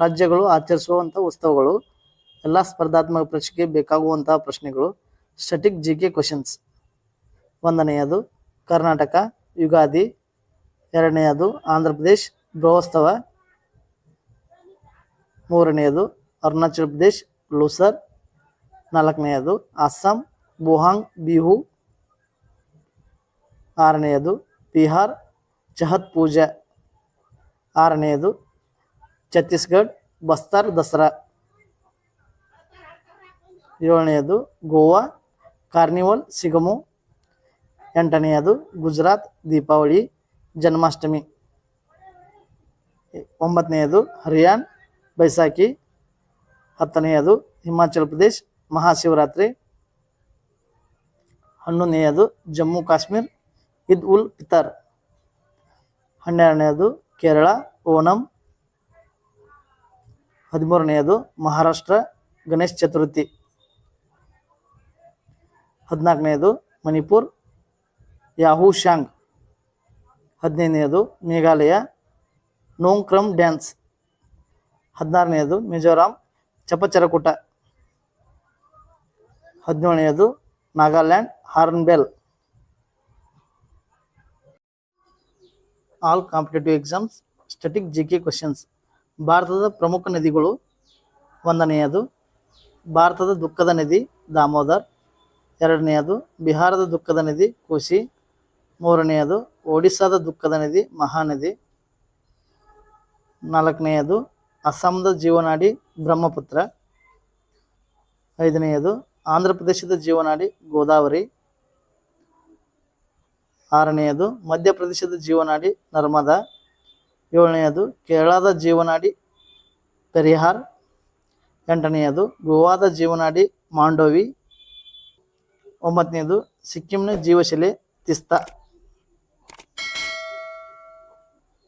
ರಾಜ್ಯಗಳು ಆಚರಿಸುವಂಥ ಉತ್ಸವಗಳು, ಎಲ್ಲ ಸ್ಪರ್ಧಾತ್ಮಕ ಪರೀಕ್ಷೆಗೆ ಬೇಕಾಗುವಂತಹ ಪ್ರಶ್ನೆಗಳು. ಸ್ಟಟಿಕ್ ಜಿ ಕೆ ಕ್ವಶನ್ಸ್ ಒಂದನೆಯದು, ಕರ್ನಾಟಕ, ಯುಗಾದಿ. ಎರಡನೆಯದು, ಆಂಧ್ರ ಪ್ರದೇಶ್ ಬೃಹೋತ್ಸವ ಮೂರನೆಯದು, ಅರುಣಾಚಲ ಪ್ರದೇಶ್, ಲೂಸರ್. ನಾಲ್ಕನೆಯದು, ಅಸ್ಸಾಂ ಬುಹಾಂಗ್ ಬಿಹು. ಆರನೆಯದು, ಬಿಹಾರ್, ಚಹತ್ ಪೂಜಾ. ಆರನೆಯದು ಛತ್ತೀಸ್ಗಢ್ ಬಸ್ತಾರ್, ದಸರಾ. ಏಳನೆಯದು ಗೋವಾ, ಕಾರ್ನಿವಲ್, ಸಿಗಮು. ಎಂಟನೆಯದು ಗುಜರಾತ್, ದೀಪಾವಳಿ, ಜನ್ಮಾಷ್ಟಮಿ. ಒಂಬತ್ತನೆಯದು ಹರಿಯಾಣ ಬೈಸಾಖಿ ಹತ್ತನೆಯದು ಹಿಮಾಚಲ ಪ್ರದೇಶ್, ಮಹಾಶಿವರಾತ್ರಿ. ಹನ್ನೊಂದನೆಯದು ಜಮ್ಮು ಕಾಶ್ಮೀರ್, ಇದ್ ಉಲ್ ಫಿತರ್ ಹನ್ನೆರಡನೆಯದು ಕೇರಳ, ಓಣಂ ಹದಿಮೂರನೆಯದು ಮಹಾರಾಷ್ಟ್ರ ಗಣೇಶ ಚತುರ್ಥಿ. ಹದಿನಾಲ್ಕನೆಯದು ಮಣಿಪುರ್, ಯಾಹೂ ಶಾಂಗ್ ಹದಿನೈದನೆಯದು ಮೇಘಾಲಯ ನೋಂಕ್ರಮ್ ಡ್ಯಾನ್ಸ್. ಹದಿನಾರನೆಯದು Mizoram, Chapchar Kut. ಹದಿನೇಳನೆಯದು Nagaland hornbill all competitive exams static G K questions ಭಾರತದ ಪ್ರಮುಖ ನದಿಗಳು ಒಂದನೆಯದು, ಭಾರತದ ದುಃಖದ ನದಿ ದಾಮೋದರ್, ಎರಡನೆಯದು ಬಿಹಾರದ ದುಃಖದ ನದಿ ಕೋಸಿ ಮೂರನೆಯದು ಒಡಿಸ್ಸಾದ ದುಃಖದ ನದಿ ಮಹಾನದಿ, ನಾಲ್ಕನೆಯದು ಅಸ್ಸಾಂದ ಜೀವನಾಡಿ ಬ್ರಹ್ಮಪುತ್ರ, ಐದನೆಯದು ಆಂಧ್ರ ಪ್ರದೇಶದ ಜೀವನಾಡಿ ಗೋದಾವರಿ, ಆರನೆಯದು ಮಧ್ಯಪ್ರದೇಶದ ಜೀವನಾಡಿ ನರ್ಮದಾ ಏಳನೆಯದು ಕೇರಳದ ಜೀವನಾಡಿ ಪರಿಹಾರ್. ಎಂಟನೆಯದು ಗೋವಾದ ಜೀವನಾಡಿ ಮಾಂಡೋವಿ. ಒಂಬತ್ತನೆಯದು ಸಿಕ್ಕಿಂನ ಜೀವಶಿಲೆ ತಿಸ್ತಾ.